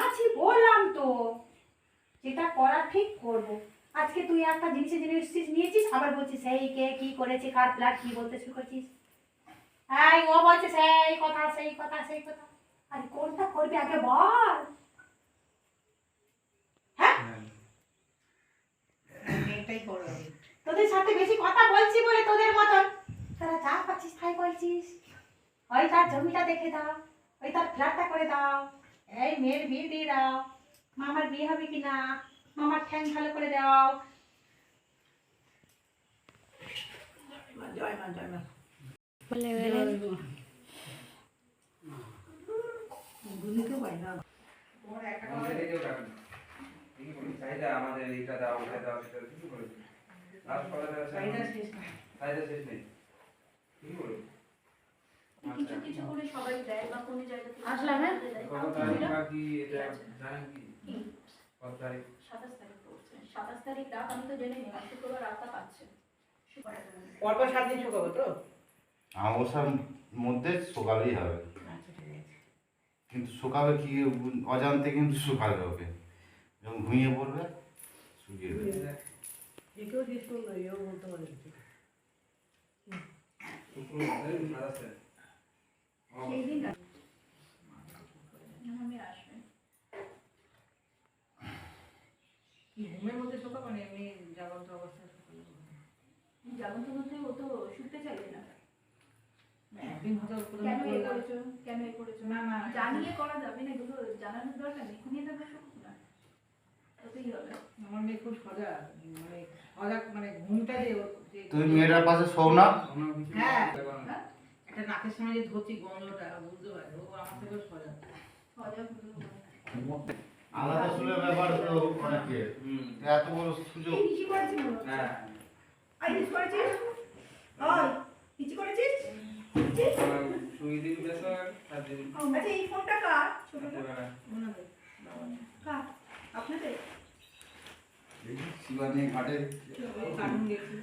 আছি বললাম তো যেটা করা ঠিক করব। আজকে তুই একটা জিনিসের জিনিস নিয়েছিস? আবার বলছিস সেই কে কি করেছে? কার প্লাট কি বলতে শুরু করছিস? এই ও বলছে সেই কথা সেই কথা সেই কথা। আরে কোনটা করবি আগে বল। হ্যাঁ? এটাই করো তোদের সাথে বেশি কথা বলছি বলে তোদের মতন। তোরা যা পাচ্ছিস তাই বলছিস ওই তার জমিটা দেখে দাও ওই তার ফ্ল্যাটটা করে দাও। এই মেয়ের বিয়ে দিয়ে দাও। মামার বিয়ে হবে কি না মামার ঠ্যাং ভালো করে দাও। জয় মা জয় মা। চাহিদা আমাদের এইটা দাও ওটা দাও সেটা কথা তারা চাহিদা? শেষ নেই। ঠিকই বলেছি। কিছু কিছু করে সবাই দেয় বা কোনো জায়গাতে আসলাম, হ্যাঁ? কত তারিখ বা এটা জানেন কি? কত তারিখ? সাতাশ তারিখ পড়ছে। সাতাশ তারিখ রাত আমি তো জেনে নিলাম শুক্রবার রাতটা পাচ্ছে। পরপর সাত দিন শুকাবো তো? মধ্যে সকালেই হবে। আচ্ছা ঠিক আছে। কিন্তু শুকাবে কি অজান্তে কিন্তু শুকাবে ওকে যখন ঘুমিয়ে পড়বে শুকিয়ে দেবে একেও জিজ্ঞেস করল এও বলতে পারে। ঘুমের মধ্যে শুকাবো না? এমনি জাগন্ত অবস্থায় জাগন্ত মধ্যে ও তো শুনতে চাইবে না। একদিন হয়তো কেন এ করেছ? কেন এ করেছ? না, না। জানিয়ে করা যাবে না এগুলো জানানোর দরকার নেই। ঘুমিয়ে থাকবে শুনুক না। ওতেই হবে। আমার মেয়ে খুব সজাগ। মানে সজাগ মানে ঘুমটা যে তুমি মেয়েটার পাশে শোও না। হ্যাঁ। একটা নাকের সামনে যে ধরছি গন্ধটা বুঝতে পারে ও আমার থেকে সজাগ। সজাগ আলাদা শুনে ব্যাপার তো অনেকে। এত বড় সুযোগ। কিছু করেছিস হ্যাঁ। আর কিছু করেছিস? ওই কিছু করেছিস? সুই দিন বেশ আর দিন আচ্ছা এই ফোনটা কার? ছোটটা? ওনাদের কার? আপনাদের? শিবানী ঘাটে। কার্টুন দেখছিল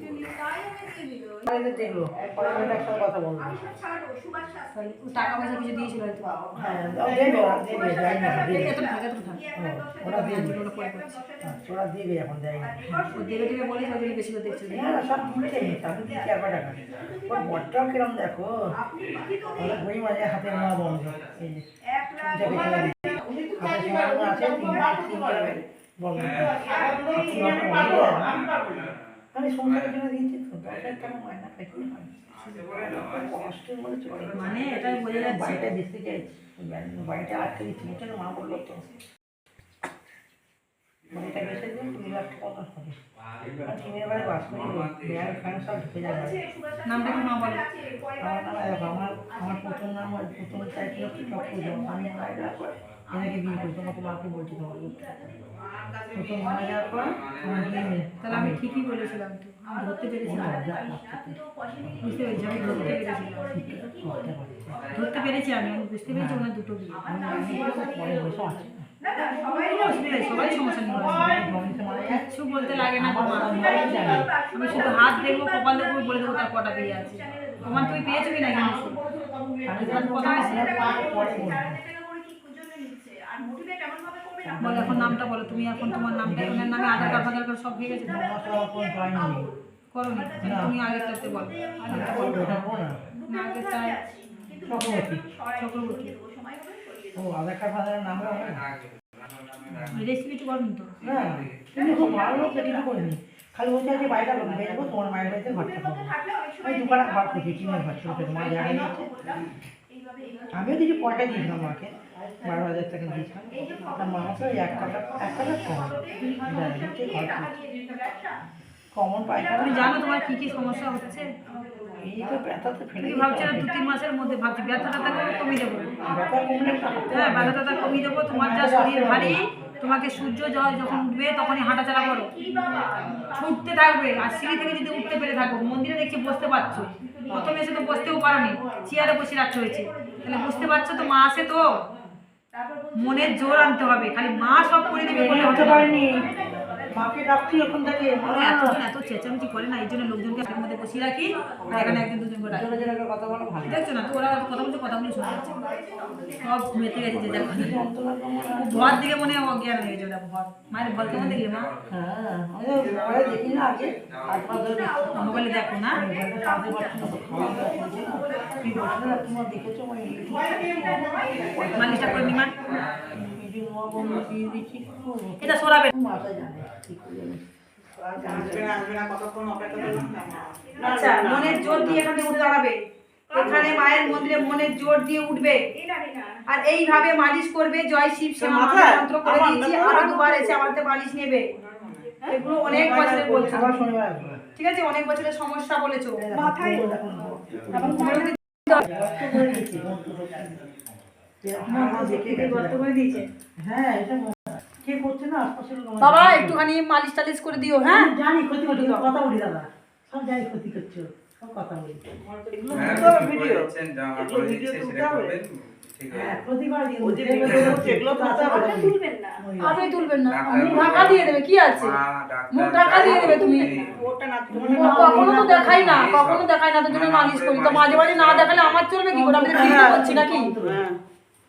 টাকা পয়সা কিছু দিয়েছিল হ্যাঁ দেবে ওরা দেবে দেবে দিয়ে দিবে এখন দেয় দেবে টেবে বলে ওদের বেশি করে দেখছিল হ্যাঁ সব দিচ্ছে একবার টাকা ওর বটটাও কিরম দেখো ওরা মাঝে হাতে নেওয়া বন্ধ এই যে আমি সংসারের জন্য দিয়েছি টাকা হয় কষ্টের মধ্যে চলে মানে এটাই বোঝা যাচ্ছে। বাড়িটা দেখতে চাইছি বাড়িটা আটকে দিচ্ছি এটা মা বলল তো। বাড়িটা বেঁচে দিন কুড়ি লাখ টাকা হবে। আর টিনের বাড়ি বাস করি ব্যাগ ফ্যান সব ঢুকে যাবে। নামটা কি মা বলো? আমার নাম আমার আমার প্রথম নাম প্রথম চাইছিল কি চক্র আমি যাওয়ার এনাকে বিয়ে করি তোমাকে মাকে বলছি তোমার তাহলে আমি ঠিকই বলেছিলাম তো আমি ধরতে পেরেছিলাম বুঝতে পেরেছি আমি ধরতে পেরেছিলাম ধরতে পেরেছি আমি আমি বুঝতে পেরেছি ওনার দুটো বিয়ে। পরে বসে আছে সবাই অসুবিধা নেই, সবাই সমস্যা নেই। গণিতে মারা যায় কিচ্ছু বলতে লাগে না তোমার। আমি শুধু হাত দেখব কপাল দেখব বলে দেবো তার কটা বিয়ে আছে। তোমার তুমি পেয়েছ কি না জানিস আমি যখন প্রথমে ছিলাম পরে বলব বলো এখন নামটা বলো তুমি এখন তোমার নামটা ওনার নামে আধার কার্ড ফাধার কার্ড সব হয়ে গেছে। কোন করো নি তুমি বলো আগেরটা বলো। না। চক্রবর্তী। চক্রবর্তী। ও আধার কার্ড ফাদারের নাম রেসিপিটি করুন তো। না তুমি খুব ভালো লোক কিছু করিনি। খালি বলছে যে বাড়িটা লোক বেরবো তোমার মায়ের বাড়িতে ঘরটা পাবো আমি দুখানা ঘর করছি টিনের ঘর ছোটো জায়গা নিয়েছে আমিও কিছু পয়সা দিয়েছিলাম মাকে। বারো হাজার টাকা দিয়েছিলাম তার মা ওই এক টাকা এক কম। কমন পায়খানা। তুমি জানো তোমার কি কি সমস্যা হচ্ছে? এই তো ব্যথা ফেলে তুমি দু তিন মাসের মধ্যে ভাবছি ব্যথাটা তাকে কমিয়ে দেবো। হ্যাঁ ব্যথাটা কমিয়ে দেবো। তোমার যা শরীর ভারী তোমাকে সূর্য জল যখন উঠবে তখনই হাঁটাচলা করো। ছুটতে থাকবে। আর সিঁড়ি থেকে যদি উঠতে পেরে থাকো মন্দিরে দেখছি বসতে পারছ। প্রথমে এসে তো বসতেও পারোনি। চেয়ারে বসে রাখতে হয়েছে। তাহলে বুঝতে পারছ তো মা আসে তো? মনের জোর আনতে হবে খালি মা সব করে দেবে বলে হতে পারেনি। মাকে ডাকছি এখন থেকে। এতজন এত চেঁচামেচি করে না এই জন্য লোকজনকে এর মধ্যে বসিয়ে রাখি আর এখানে একজন দুজন করে রাখি। জোরে জোরে কথা বলা ভালো। দেখছ না তো ওরা কথা বলছে কথাগুলো শোনা যাচ্ছে সব মেতে গেছে যে যার কথা মনে হয়- ভর দিকে মনে অজ্ঞান হয়ে গেছে ভর। মায়ের কেমন দেখলে মা। হ্যাঁ। দেখি না আগে। মোবাইলে দেখো না। দেখেছ? মানে মালিশটা করে? এটা সরাবে। আচ্ছা মনের জোর দিয়ে এখান থেকে উঠে দাঁড়াবে। এখানে মায়ের মন্দিরে মনের জোর দিয়ে উঠবে। আর এইভাবে মালিশ করবে জয় শিব সে? মন্ত্র করে দিয়েছি। আরও দুবার এসে আমার হাতে মালিশ নেবে। এগুলো অনেক বছরের বলছো। আবার শনিবার আসব। ঠিক আছে অনেক বছরের সমস্যা বলেছ। মাথায় হ্যাঁ বাবা একটুখানি মালিশ টালিশ করে দিও হ্যাঁ? জানি ক্ষতি করছ কথা বলি দাদা। সব জানি ক্ষতি করছ সব কথা বলি। হ্যাঁ, করে দিচ্ছেন, যা করে দিচ্ছে সেটা করবেন, ঠিক আছে। ক্ষতি করে দিন তুলবেন না। আপনি তুলবেন না। মুখ ঢাকা দিয়ে দেবে কি আছে? মুখ ঢাকা দিয়ে দেবে তুমি? কখনো তো দেখাই না কখনো দেখাই না তো জন্য মালিশ করি তো মাঝে মাঝে না দেখালে আমার চলবে কি করে? আমি করছি নাকি?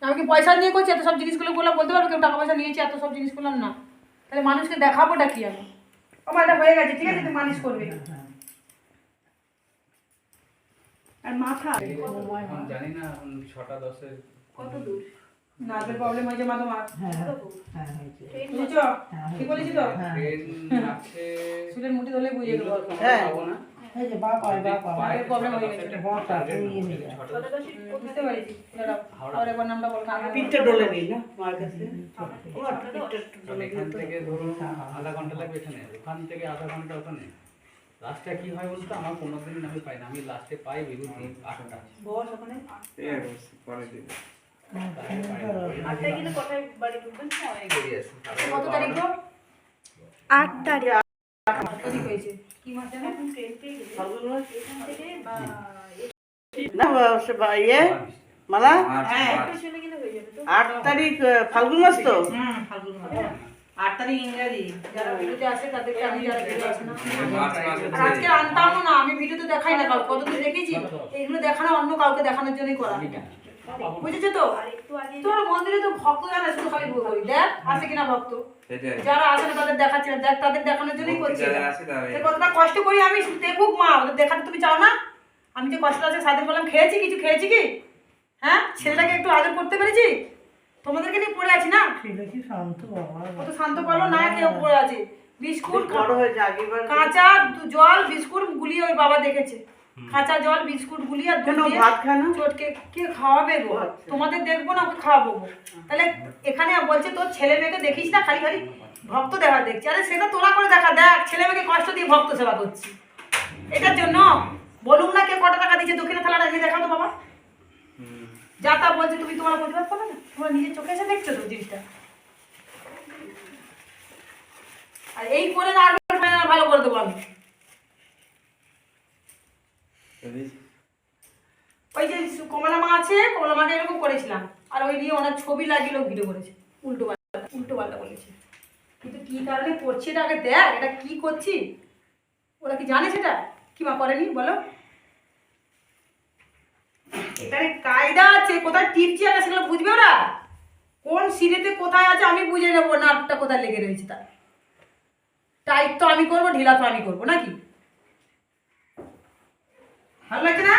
আমি কি পয়সা নিয়ে করছি? এত সব জিনিসগুলো বললাম বলতে পারবে কেউ টাকা পয়সা নিয়েছি এত সব জিনিস করলাম না। তাহলে মানুষকে দেখাবোটা কি আমি? আমার এটা হয়ে গেছে ঠিক আছে তুমি মালিশ করবে। আর মাথা? জানি না ছটা দশের কত দূর? নার্ভের প্রবলেম হয়েছে মা তোমার হ্যাঁ হ্যাঁ হয়েছে। বুঝেছ ঠিক বলেছি তো? হ্যাঁ। মুঠি ধরলে বুঝে গেলো। হ্যাঁ। এই যে বাপ আয় বাপ আয় প্রবলেম হয়ে গেছে। বাপ আয় তুমি নিয়ে যাও। ছটা। দশ বুঝতে পেরেছি দাঁড়াও আর একবার নামটা বলো। পিঠটা ডলে নিই না মার কাছে। তাহলে এখান থেকে ধরুন আধা ঘণ্টা লাগবে এখানে। ওখান থেকে আধা ঘণ্টা ওখানে। লাস্টে কি হয় বলতো? আমার কোনো দিন আমি পাই না। আমি লাস্টে পাই বিরুদ্ধে আটটা। বস ওখানে। পরে দিবো। কত আট তারিখ ফাল্গুন মাস? তো আট তারিখ ইংরাজি যারা ভিডিওতে আসে তাদেরকে আমি যারা ভিডিও আসে না আজকে আনতামও না, আমি ভিডিওতে দেখাই না কতদিন দেখেছি এগুলো দেখানো অন্য কাউকে দেখানোর জন্যই করা বুঝেছ তো? তোর মন্দিরে তো ভক্ত জানে শুধু খালি করি। দেখ আছে কিনা ভক্ত? যারা আসে না তাদের দেখাচ্ছে না। দেখ তাদের দেখানোর জন্যই করছি। কতটা কষ্ট করি আমি দেখুক মা ওদের দেখাতে তুমি চাও না? আমি যে কষ্ট আছে সাথে বললাম খেয়েছি কিছু খেয়েছি কি? হ্যাঁ? ছেলেটাকে একটু আদর করতে পেরেছি? তোমাদেরকে নিয়ে পড়ে আছি না? শান্ত বাবা। কত শান্ত পারল না কেউ পড়ে আছে। বিস্কুট কাঁচা জল বিস্কুট গুলিয়ে ওই বাবা দেখেছে। কাঁচা জল বিস্কুট গুলি আর দুধ ভাত খায় চটকে কে খাওয়াবে গো। তোমাদের দেখব না ওকে খাওয়াবো গো। তাহলে এখানে বলছে তোর ছেলে মেয়েকে দেখিস না? খালি খালি ভক্ত দেখা দেখছি। আরে সেটা তোরা করে দেখা দেখ ছেলে মেয়েকে কষ্ট দিয়ে ভক্ত সেবা করছি। এটার জন্য বলুক না কে কটা টাকা দিচ্ছে দক্ষিণে থালাটা নিয়ে দেখাও তো বাবা। যা তা বলছে তুমি তোমার প্রতিবাদ করো না? তোমার নিজের চোখে এসে দেখছ তো জিনিসটা? আর এই করে না আর ভালো করে দেবো আমি? ওই যে কমলা মা আছে, কমলা মাকে এরকম করেছিলাম। আর ওই নিয়ে ওনার ছবি লাগিয়ে লোক ভিডিও করেছে, উল্টো পাল্টা উল্টো পাল্টা বলেছে। কিন্তু কি কারণে করছি এটা আগে দেখ, এটা কি করছি? ওরা কি জানে সেটা? কি মা করেনি? বলো। এখানে কায়দা আছে, কোথায় টিপছি আছে সেগুলো বুঝবে ওরা? কোন সিরেতে কোথায় আছে আমি বুঝে নেব, নাটটা কোথায় লেগে রয়েছে তার। টাইট তো আমি করব, ঢিলা তো আমি করব, নাকি? ভালো লাগছে না?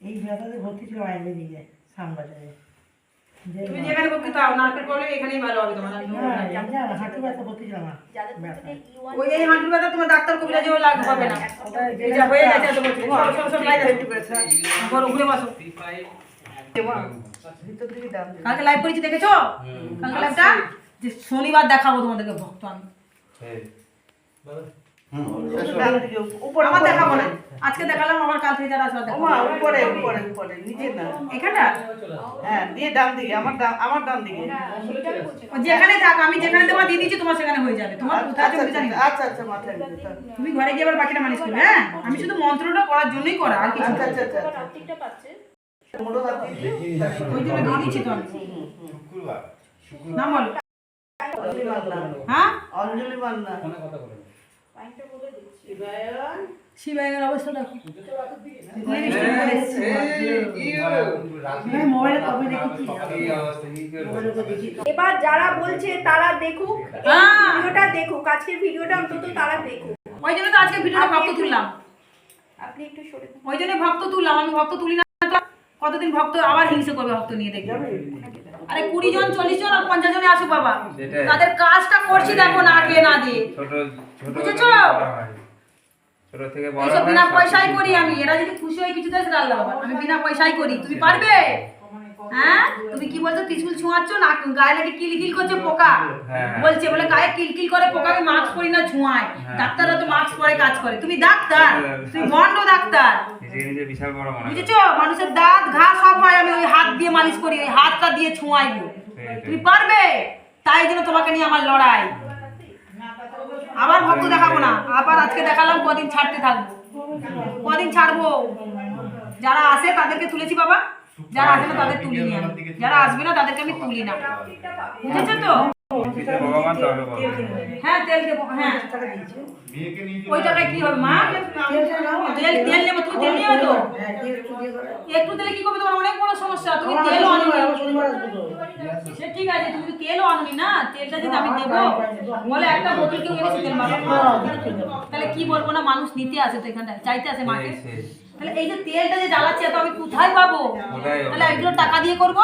এই ভর্তি ছিল আইনে দিয়ে যায় শ্যামবাজারে। যে তুমি যেখানে ভর্তি তাও নারকেল প্রবলেম এখানেই ভালো হবে তোমার আমি হ্যাঁ, হাঁটু ব্যথা ভর্তি ওই এই ব্যথা তোমার ডাক্তার লাগবে হবে না। এই হয়ে গেছে এত বছর সব সব সব লাইন আছে ঘর ঘুরে বসো। কালকে লাইভ করেছি দেখেছ? কালকে লাইভটা যে শনিবার দেখাবো তোমাদেরকে ভক্ত আমি হুম। ডান দিকে, উপরে আমার দেখাবো না। আজকে দেখালাম আবার কাল থেকে যারা আসবে উপরে উপরে উপরে নিচে না। এখানটা হ্যাঁ দিয়ে ডান দিকে আমার আমার ডান দিকে। যেখানে থাক আমি যেখানে তোমার দিয়ে দিচ্ছি তোমার সেখানে হয়ে যাবে। তোমার কোথায় আছে আচ্ছা জানি আচ্ছা আচ্ছা মাথায় তুমি ঘরে গিয়ে আবার বাকিটা করবে হ্যাঁ? আমি শুধু মন্ত্রটা করার জন্যই করা আর কিছু আচ্ছা না। আচ্ছা আচ্ছা কার্তিকটা পাচ্ছে। মোটো হাত দিয়ে। দিও। ওই জন্য দিয়ে দিচ্ছি তো আমি শুক্রবার। না বলো। হ্যাঁ? অঞ্জলি মান্না। কথা বলে নেব। পাইনটা বলে দিচ্ছি। শিবাইয়ের অবস্থা দেখো। আমি মোবাইলে কবে দেখেছি এবার যারা বলছে তারা দেখুক। ভিডিওটা দেখুক আজকের ভিডিওটা অন্তত তারা দেখুক। ওই জন্য তো আজকে ভিডিওটা ভক্ত তুললাম। আপনি একটু সরে ওই জন্য ভক্ত তুললাম। আমি ভক্ত তুলি না কতদিন ভক্ত আবার হিংসে করবে ভক্ত নিয়ে দেখবে? আরে কুড়ি জন চল্লিশ জন আর পঞ্চাশ জনে আসুক বাবা। তাদের কাজটা করছি দেখো না খেয়ে না দিয়ে। ছোট ছোট বুঝেছ? থেকে বড় হয়। ছোট থেকে বড় এইসব বিনা পয়সাই করি আমি। এরা যদি খুশি হয় কিছু দেয় আল্লাহ ব্যাপার। আমি বিনা পয়সাই করি। তুমি পারবে? হ্যাঁ? তুমি কি বলছো ত্রিশুল ছোঁয়াচ্ছ না? গায়ে নাকি কিলকিল করছে পোকা? হ্যাঁ। বলছে বলে গায়ে কিলকিল করে পোকা আমি মাস্ক পরি না ছোঁয়ায়। হ্যাঁ। ডাক্তাররা তো মাস্ক পরে কাজ করে। তুমি ডাক্তার। তুমি ভণ্ড ডাক্তার। নিজে নিজে বিশাল বড় মনে বুঝেছ? মানুষের দাঁত ঘা সব হয় আমি ওই হাত দিয়ে মালিশ করি ওই হাতটা দিয়ে ছোঁয়াইবো। তুমি পারবে? তাই জন্য তোমাকে নিয়ে আমার লড়াই। আবার ভক্ত দেখাবো না। আবার আজকে দেখালাম কদিন ছাড়তে থাকব। কদিন ছাড়বো? যারা আসে তাদেরকে তুলেছি বাবা। যারা আসবে না তাদের তুলিনি আমি। যারা আসবে না তাদেরকে আমি তুলি না। বুঝেছ তো? হ্যাঁ তেল দেবো। হ্যাঁ ওই টাকায় কি হবে? মা তেল তেল নেব তুমি তেল নিয়ে তো হ্যাঁ একটু তেলে কি করবে? তোমার অনেক বড় সমস্যা। তুমি আমার তেলও আনো শনিবার, আমার শনিবার আসবে তো। সে ঠিক আছে তুমি তো তেলও আনবি না? তেলটা যদি আমি দেবো বলে একটা বোতল কেউ এনেছে তেল তাহলে কি বলব না মানুষ নিতে আসে তো এখানটায় চাইতে আসে মাকে। তাহলে এই যে তেলটা যে জ্বালাচ্ছে এত আমি কোথায় পাবো? তাহলে এগুলো টাকা দিয়ে করব?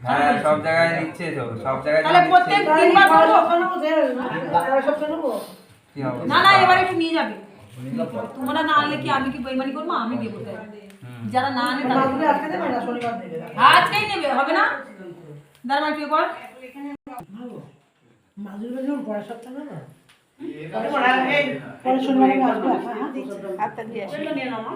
হ্যাঁ সব জায়গায় নিচ্ছে তো সব জায়গায় তাহলে নিচ্ছে। প্রত্যেক তিনবার করব পরের সপ্তাহে নেব? কি হবে? না না এবার একটু নিয়ে যাবে। তোমরা না আনলে কি আমি কি বেইমানি করব? আমি দেবো তাই। যারা না আনে তাদের মাছগুলো আজকে দেবে না? শনিবার দেবে আজকেই নেবে হবে না? দাঁড়া একটু কর মাছগুলো যেমন পরের সপ্তাহে নেব? পরের শনিবার আমি আসব। হ্যাঁ তেলটা নিয়ে নাও মা,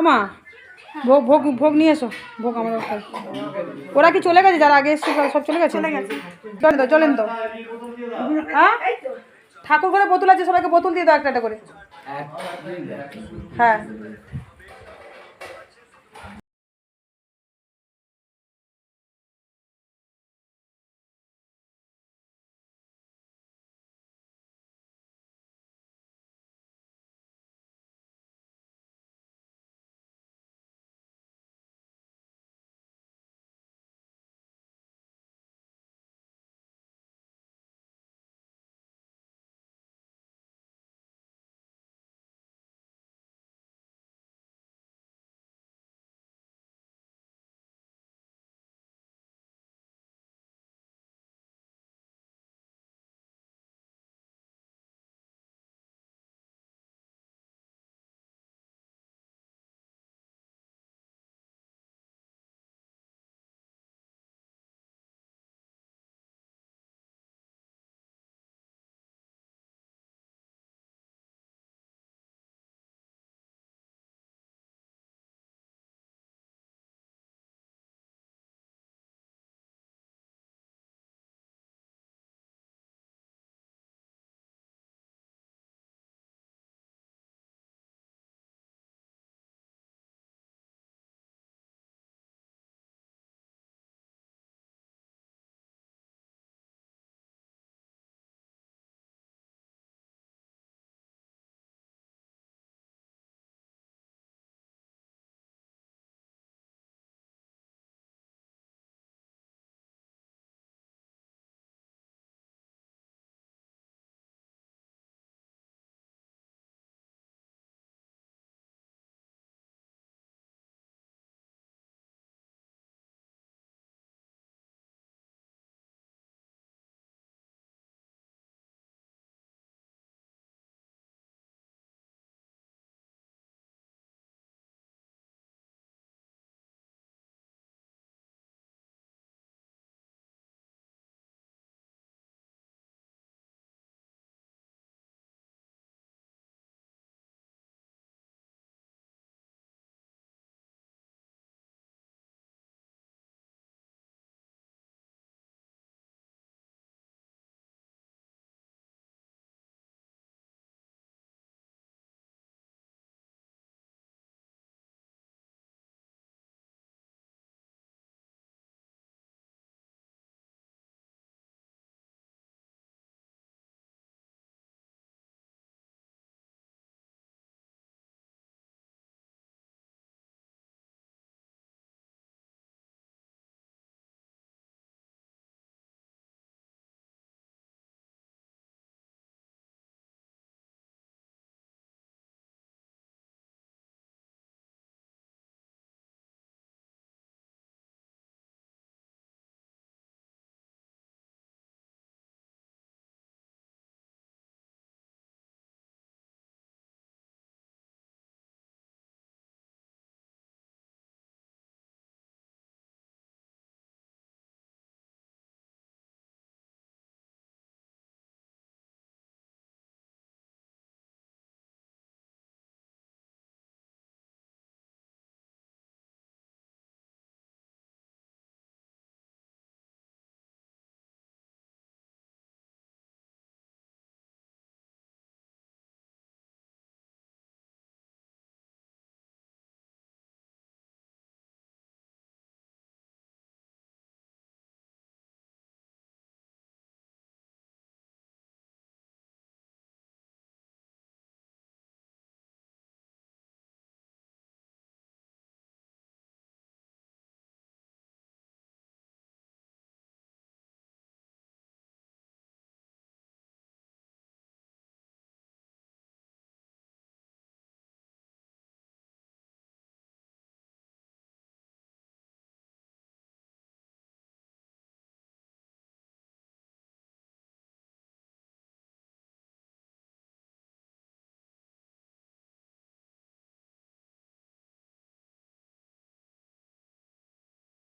তেলটা মালিশ করে নাও। মা ভোগ ভোগ ভোগ নিয়ে এসো ভোগ আমার খাই ওরা কি চলে গেছে? যারা আগে এসেছে সব চলে গেছে? চলে গেছে। চলেন তো চলেন তো। হ্যাঁ? ঠাকুর ঘরে বোতল আছে সবাইকে বোতল দিয়ে দাও একটা একটা করে। হ্যাঁ।